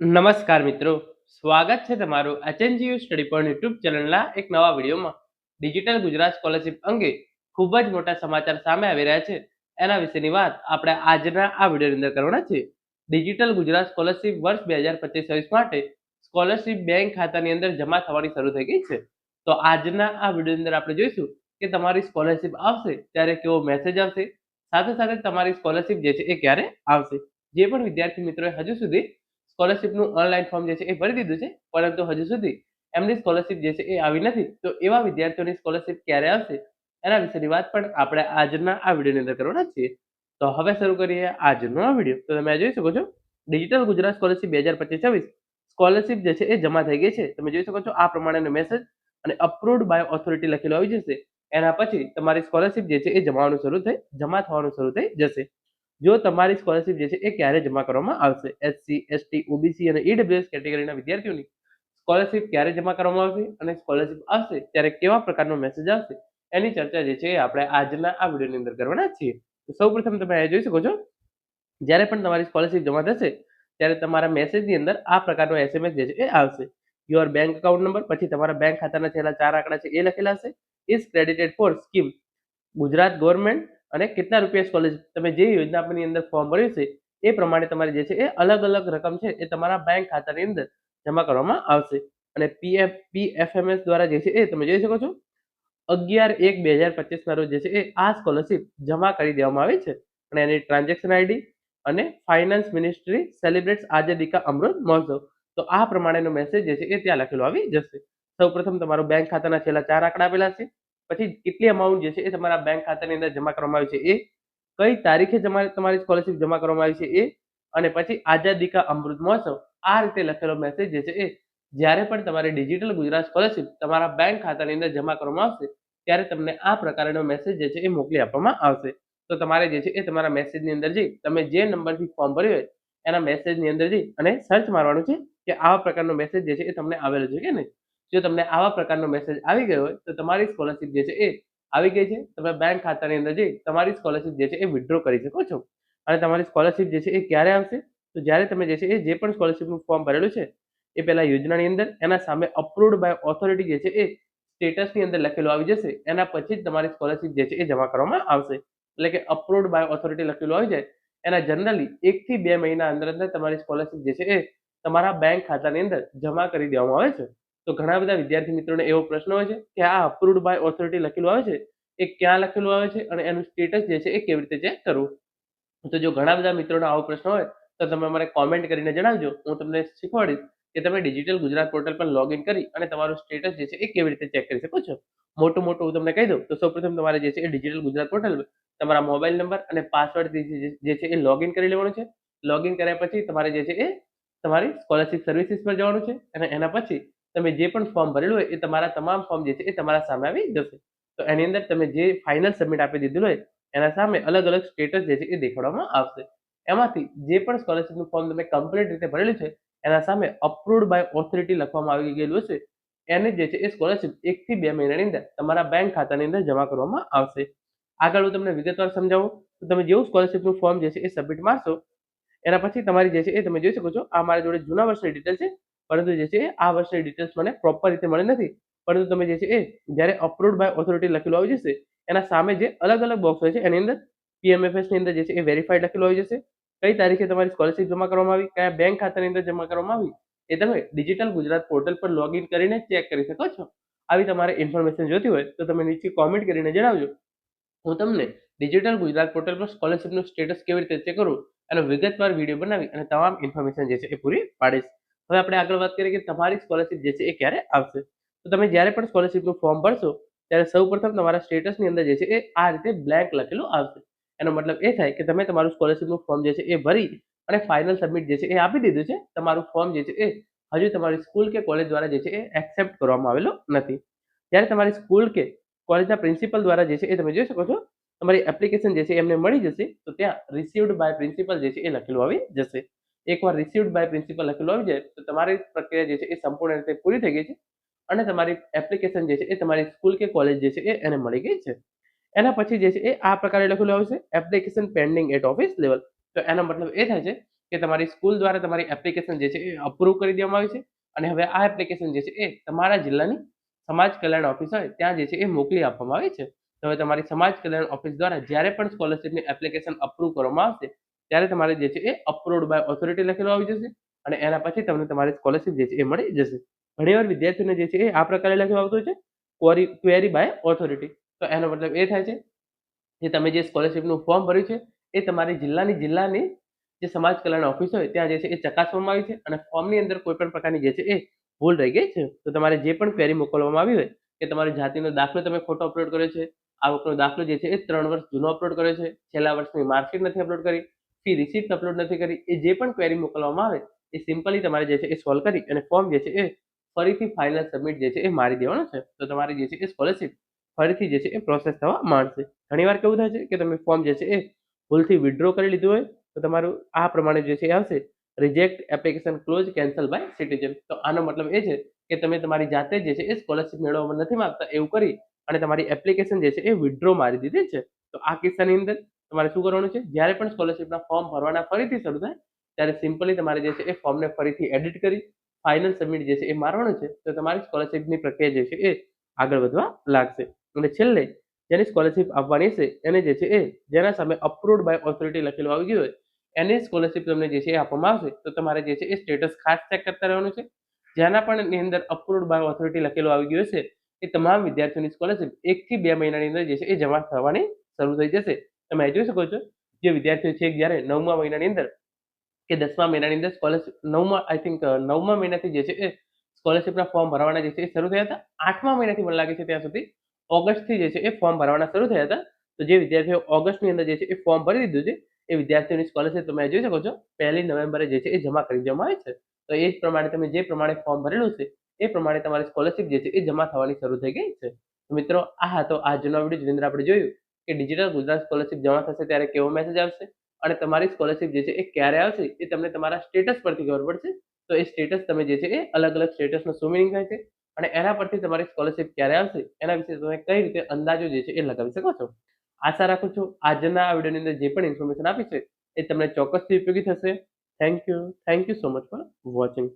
નમસ્કાર મિત્રો. સ્વાગત છે તમારું એચએનજીયુ સ્ટડી પોઈન્ટ યુટ્યુબ ચેનલના એક નવા વિડીયોમાં. ડિજિટલ ગુજરાત સ્કોલરશિપ અંગે ખૂબ જ મોટા સમાચાર સામે આવી રહ્યા છે. એના વિશેની વાત આપણે આજના આ વિડીયોની અંદર કરવાના છે ડિજિટલ ગુજરાત સ્કોલરશિપ વર્ષ બે હજાર પચીસ માટે સ્કોલરશિપ બેંક ખાતાની અંદર જમા થવાની શરૂ થઈ ગઈ છે. તો આજના આ વિડીયોની અંદર આપણે જોઈશું કે તમારી સ્કોલરશિપ આવશે ત્યારે કેવો મેસેજ આવશે. સાથે સાથે તમારી સ્કોલરશિપ જે છે એ ક્યારે આવશે? જે પણ વિદ્યાર્થી મિત્રોએ હજુ સુધી સ્કોલરશિપનું ઓનલાઈન ફોર્મ જે છે એ ભરી દીધું છે. પરંતુ હજુ સુધી એમની સ્કોલરશિપ જે છે એ આવી નથી. તો એવા વિદ્યાર્થીઓની સ્કોલરશિપ ક્યારે આવશે? એના વિશેની વાત પણ આપણે આજના આ વિડીયોની અંદર કરવાના છીએ. તો હવે શરૂ કરીએ આજનો આ વીડિયો. તો તમે જોઈ શકો છો, ડિજિટલ ગુજરાત સ્કોલરશિપ બે હજાર પચીસ છવ્વીસ સ્કોલરશિપ જે છે એ જમા થઈ ગઈ છે. તમે જોઈ શકો છો, આ પ્રમાણેનો મેસેજ અને અપ્રુવડ બાય ઓથોરિટી લખેલો આવી જશે. એના પછી તમારી સ્કોલરશિપ જે છે એ જમાવાનું શરૂ થઈ, જમા થવાનું શરૂ થઈ જશે. જો તમારી સ્કોલરશિપ જે છે એ ક્યારે જમા કરવામાં આવશે? એસસી એસટી ઓબીસી અને ઈડબ્લ્યુએસ કેટેગરીના વિદ્યાર્થીઓની સ્કોલરશિપ ક્યારે જમા કરવામાં આવશે અને સ્કોલરશિપ આવશે ત્યારે કેવા પ્રકારનો મેસેજ આવશે? એની ચર્ચા જે છે આપણે આજના આ વિડીયોની અંદર કરવાના છીએ. તો સૌપ્રથમ તમે અહીંયા જોઈ શકો છો, જ્યારે પણ તમારી સ્કોલરશિપ જમા થશે, ત્યારે તમારા મેસેજની અંદર આ પ્રકારનો એસએમએસ જે છે એ આવશે. યોર બેંક એકાઉન્ટ નંબર પછી તમારા બેંક ખાતાના છેલ્લા ચાર આંકડા છે એ લખેલા હશે. Is credited for scheme Gujarat government અને કેટલા રૂપિયા સ્કોલરશીપ તમે જે યોજનાની અંદર ફોર્મ ભર્યું છે, એ પ્રમાણે તમારે જે છે એ અલગ અલગ રકમ છે, એ તમારા બેંક ખાતાની અંદર જમા કરવામાં આવશે. અને પીએફ પીએફએમએસ દ્વારા જે છે એ તમે જોઈ શકો છો, અગિયાર એક બે હજાર પચીસના રોજ જે છે એ આ સ્કોલરશિપ જમા કરી દેવામાં આવી છે. અને એની ટ્રાન્ઝેક્શન આઈડી અને ફાઇનાન્સ મિનિસ્ટ્રી સેલિબ્રેટ્સ આજે કા અમૃત મહોત્સવ. તો આ પ્રમાણેનો મેસેજ જે છે એ ત્યાં લખેલો આવી જશે. સૌપ્રથમ તમારું બેંક ખાતાના છેલ્લા ચાર આંકડા આપેલા છે. પછી કેટલી અમાઉન્ટ જે છે એ તમારા બેંક ખાતાની અંદર જમા કરવામાં આવી છે એ કઈ તારીખે જમા તમારી સ્કોલરશિપ જમા કરવામાં આવી છે એ અને પછી આઝાદી કા અમૃત મહોત્સવ આ રીતે લખેલો મેસેજ જે છે એ જ્યારે પણ તમારી ડિજિટલ ગુજરાત સ્કોલરશિપ તમારા બેંક ખાતાની અંદર જમા કરવામાં આવશે, ત્યારે તમને આ પ્રકારનો મેસેજ જે છે એ મોકલી આપવામાં આવશે. તો તમારે જે છે એ તમારા મેસેજની અંદર જઈ, તમે જે નંબરથી ફોર્મ ભર્યું હોય, એના મેસેજની અંદર જઈ અને સર્ચ મારવાનું છે કે આવા પ્રકારનો મેસેજ જે છે એ તમને આવેલો છે કે નહીં. જો તમને આવા પ્રકારનો મેસેજ આવી ગયો હોય, તો તમારી સ્કોલરશિપ જે છે એ આવી ગઈ છે. તમે બેંક ખાતાની અંદર જઈ તમારી સ્કોલરશિપ જે છે એ વિડ્રો કરી શકો છો. અને તમારી સ્કોલરશિપ જે છે એ ક્યારે આવશે? તો જ્યારે તમે જે છે એ જે પણ સ્કોલરશિપનું ફોર્મ ભરેલું છે, એ પહેલા યોજનાની અંદર, એના સામે અપ્રુવડ બાય ઓથોરિટી જે છે એ સ્ટેટસની અંદર લખેલું આવી જશે. એના પછી જ તમારી સ્કોલરશિપ જે છે એ જમા કરવામાં આવશે. એટલે કે અપ્રુવડ બાય ઓથોરિટી લખેલું આવી જાય. એના જનરલી એકથી બે મહિના અંદર અંદર તમારી સ્કોલરશિપ જે છે એ તમારા બેંક ખાતાની અંદર જમા કરી દેવામાં આવે છે. તો ઘણા બધા વિદ્યાર્થી મિત્રોને એવો પ્રશ્ન હોય છે કે આ અપ્રુવડ બાય ઓથોરિટી લખેલું આવે છે? એ ક્યાં લખેલું આવે છે? અને એનું સ્ટેટસ જે છે એ કેવી રીતે ચેક કરવું? તો જો ઘણા બધા મિત્રોનો આવો પ્રશ્ન હોય, તો તમે મને કોમેન્ટ કરીને જણાવજો. હું તમને શીખવાડીશ કે તમે ડિજિટલ ગુજરાત પોર્ટલ પર લોગિન કરી અને તમારું સ્ટેટસ જે છે એ કેવી રીતે ચેક કરી શકો છો? મોટું મોટું હું તમને કહી દઉં, તો સૌપ્રથમ તમારે જે છે એ ડિજિટલ ગુજરાત પોર્ટલ પર તમારા મોબાઈલ નંબર અને પાસવર્ડ જે છે એ લોગિન કરી લેવાનું છે. લોગિન કર્યા પછી તમારે જે છે એ તમારી સ્કોલરશિપ સર્વિસીસ પર જવાનું છે અને એના પછી તમે જે પણ ફોર્મ ભરેલું હોય એ તમારા તમામ ફોર્મ જે છે એ તમારા સામે આવી જશે. તો એની અંદર તમે જે ફાઇનલ સબમિટ આપી દીધું હોય, એના સામે અલગ અલગ સ્ટેટસ જે છે એ દેખાડવામાં આવશે. એમાંથી જે પણ સ્કોલરશિપનું ફોર્મ તમે કમ્પ્લીટ રીતે ભરેલું છે, એના સામે અપ્રુવડ બાય ઓથોરિટી લખવામાં આવી ગયેલું હશે. એને જે છે એ સ્કોલરશિપ એકથી બે મહિનાની અંદર તમારા બેંક ખાતાની અંદર જમા કરવામાં આવશે. આગળ હું તમને વિગતવાર સમજાવું, તો તમે જેવું સ્કોલરશિપનું ફોર્મ જે છે એ સબમિટ મારશો, એના પછી તમારી જે છે એ તમે જોઈ શકો છો, આ મારા જોડે જૂના વર્ષની ડિટેલ છે પરંતુ જે છે, આ વર્ષની ડિટેલ્સ મને પ્રોપર રીતે મળી નથી. પરંતુ તમે જે છે, એ જ્યારે અપ્રુવડ બાય ઓથોરિટી લખેલું આવી જશે, એના સામે જે અલગ અલગ બોક્સ હોય છે, એની અંદર પીએમએફએસની અંદર જે છે, એ વેરીફાઈડ લખેલું આવી જશે. કઈ તારીખે તમારી સ્કોલરશિપ જમા કરવામાં આવી, કયા બેંક ખાતાની અંદર જમા કરવામાં આવી, એ તમે ડિજિટલ ગુજરાત પોર્ટલ પર લોગિન કરીને ચેક કરી શકો છો. આવી તમારે ઇન્ફોર્મેશન જોતી હોય, તો તમે નીચે કોમેન્ટ કરીને જણાવજો. હું તમને ડિજિટલ ગુજરાત પોર્ટલ પર સ્કોલરશિપનું સ્ટેટસ કેવી રીતે ચેક કરવું એનો વિગતવાર વીડિયો બનાવી અને તમામ ઇન્ફોર્મેશન જે છે, એ પૂરી પાડીશ. હવે આપણે આગળ વાત કરીએ કે તમારી સ્કોલરશિપ જે છે એ ક્યારે આવશે? તો તમે જ્યારે પણ સ્કોલરશિપનું ફોર્મ ભરશો, ત્યારે સૌ તમારા સ્ટેટસની અંદર જે છે એ આ રીતે બ્લેન્ક લખેલું આવશે. એનો મતલબ એ થાય કે તમે તમારું સ્કોલરશિપનું ફોર્મ જે છે એ ભરી અને ફાઇનલ સબમિટ જે છે એ આપી દીધું છે. તમારું ફોર્મ જે છે એ હજુ તમારી સ્કૂલ કે કોલેજ દ્વારા જે છે એ એક્સેપ્ટ કરવામાં આવેલો નથી. જ્યારે તમારી સ્કૂલ કે કોલેજના પ્રિન્સિપલ દ્વારા જે છે એ તમે જોઈ શકો છો, તમારી એપ્લિકેશન જે છે એમને મળી જશે, તો ત્યાં રિસીવડ બાય પ્રિન્સિપલ જે છે એ લખેલું આવી જશે. એકવાર રિસીવડ બાય પ્રિન્સિપલ લખેલું આવી જાય, તો તમારી પ્રક્રિયા જે છે એ સંપૂર્ણ રીતે પૂરી થઈ ગઈ છે અને તમારી એપ્લિકેશન જે છે એ તમારી સ્કૂલ કે કોલેજ જે છે એ એને મળી ગઈ છે. એના પછી જે છે એ આ પ્રકારે લખેલું આવશે application pending at office level તો એનો મતલબ એ થાય છે કે તમારી સ્કૂલ દ્વારા તમારી એપ્લિકેશન જે છે એ અપ્રૂવ કરી દેવામાં આવી છે અને હવે આ એપ્લિકેશન જે છે એ તમારા જિલ્લાની સમાજ કલ્યાણ ઓફિસ હોય, ત્યાં જે છે એ મોકલી આપવામાં આવી છે. હવે તમારી સમાજ કલ્યાણ ઓફિસ દ્વારા જ્યારે પણ સ્કોલરશિપની એપ્લિકેશન અપ્રૂવ કરવામાં આવશે ત્યારે તમારે જે છે એ અપ્રુવડ બાય ઓથોરિટી લખેલું આવી જશે અને એના પછી તમને તમારી સ્કોલરશિપ જે છે એ મળી જશે. ઘણીવાર વિદ્યાર્થીઓને જે છે એ આ પ્રકારે લખેલું આવતું છે ક્વેરી ક્વેરી બાય ઓથોરિટી તો એનો મતલબ એ થાય છે કે તમે જે સ્કોલરશિપનું ફોર્મ ભર્યું છે, એ તમારી જિલ્લાની જિલ્લાની જે સમાજ કલ્યાણ ઓફિસ હોય ત્યાં જે છે એ ચકાસવામાં આવી છે અને ફોર્મની અંદર કોઈ પણ પ્રકારની જે છે એ ભૂલ રહી ગઈ છે. તો તમારે જે પણ ક્વેરી મોકલવામાં આવી હોય, કે તમારી જાતિનો દાખલો તમે ખોટો અપલોડ કર્યો છે, આવકનો દાખલો જે છે એ ત્રણ વર્ષ જૂનો અપલોડ કર્યો છે, છેલ્લા વર્ષની માર્કશીટ નથી અપલોડ કરી ફી રિસિપ્ટ અપલોડ નથી કરી, એ જે પણ ક્વેરી મોકલવામાં આવે, એ સિમ્પલી તમારે જે છે એ સોલ્વ કરી અને ફોર્મ જે છે એ ફરીથી ફાઇનલ સબમિટ જે છે એ મારી દેવાનો છે. તો તમારી જે છે એ સ્કોલરશિપ ફરીથી જે છે એ પ્રોસેસ થવા માંડશે. ઘણીવાર કેવું થાય છે કે તમે ફોર્મ જે છે એ ભૂલથી વિડ્રો કરી લીધું હોય, તો તમારું આ પ્રમાણે જે છે એ આવશે reject application close cancel by citizen તો આનો મતલબ એ છે કે તમે તમારી જાતે જે છે એ સ્કોલરશિપ મેળવવામાં નથી માંગતા, એવું કરી અને તમારી એપ્લિકેશન જે છે એ વિડ્રો મારી દીધી છે. તો આ કિસ્સાની અંદર તમારે શું કરવાનું છે? જ્યારે પણ સ્કોલરશિપના ફોર્મ ભરવાના ફરીથી શરૂ થાય, ત્યારે સિમ્પલી તમારે જે છે એ ફોર્મને ફરીથી એડિટ કરી ફાઇનલ સબમિટ જે છે એ મારવાનું છે, તો તમારી સ્કોલરશિપની પ્રક્રિયા જે છે એ આગળ વધવા લાગશે. અને છેલ્લે, જેની સ્કોલરશિપ આપવાની છે, એને જે છે એ જેના સામે અપ્રુવડ બાય ઓથોરિટી લખેલું આવી ગયું હોય, એની સ્કોલરશિપ તમને જે છે એ આપવામાં આવશે. તો તમારે જે છે એ સ્ટેટસ ખાસ ચેક કરતા રહેવાનું છે. જેના પણ એની અંદર અપ્રુવડ બાય ઓથોરિટી લખેલું આવી ગયું હશે, એ તમામ વિદ્યાર્થીઓની સ્કોલરશિપ એકથી બે મહિનાની અંદર જે છે એ જમા થવાની શરૂ થઈ જશે. તમે જોઈ શકો છો જે વિદ્યાર્થીઓ છે જ્યારે નવમા મહિનાની અંદર કે દસમા મહિનાની અંદર સ્કોલરશિપ નવમા આઈ થિંક નવમા મહિનાથી જે છે એ સ્કોલરશિપના ફોર્મ ભરવાના જે છે એ શરૂ થયા હતા. આઠમા મહિનાથી મને લાગે છે ત્યાં સુધી ઓગસ્ટથી જે છે એ ફોર્મ ભરવાના શરૂ થયા હતા. તો જે વિદ્યાર્થીઓ ઓગસ્ટની અંદર જે છે એ ફોર્મ ભરી દીધું છે, એ વિદ્યાર્થીઓની સ્કોલરશિપ તમે જોઈ શકો છો. પહેલી નવેમ્બરે જે છે એ જમા કરી દેવામાં આવે છે. તો એ જ પ્રમાણે તમે જે પ્રમાણે ફોર્મ ભરેલું છે, એ પ્રમાણે તમારી સ્કોલરશિપ જે છે એ જમા થવાની શરૂ થઈ ગઈ છે. મિત્રો, આ હતો આજનો વીડિયો જેની અંદર આપણે જોયું કે ડિજિટલ ગુજરાત સ્કોલરશિપ જમા થશે ત્યારે કેવો મેસેજ આવશે? અને તમારી સ્કોલરશિપ જે છે એ ક્યારે આવશે? એ તમને તમારા સ્ટેટસ પરથી ખબર પડશે. તો એ સ્ટેટસ તમે જે છે એ અલગ અલગ સ્ટેટસનો શું મિનિંગ થાય છે? અને એના પરથી તમારી સ્કોલરશિપ ક્યારે આવશે? એના વિશે તમે કઈ રીતે અંદાજો જે છે એ લગાવી શકો છો? આશા રાખું છું આજના આ વિડીયોની અંદર જે પણ ઇન્ફોર્મેશન આપી છે એ તમને ચોક્કસથી ઉપયોગી થશે. Thank you thank you so much for watching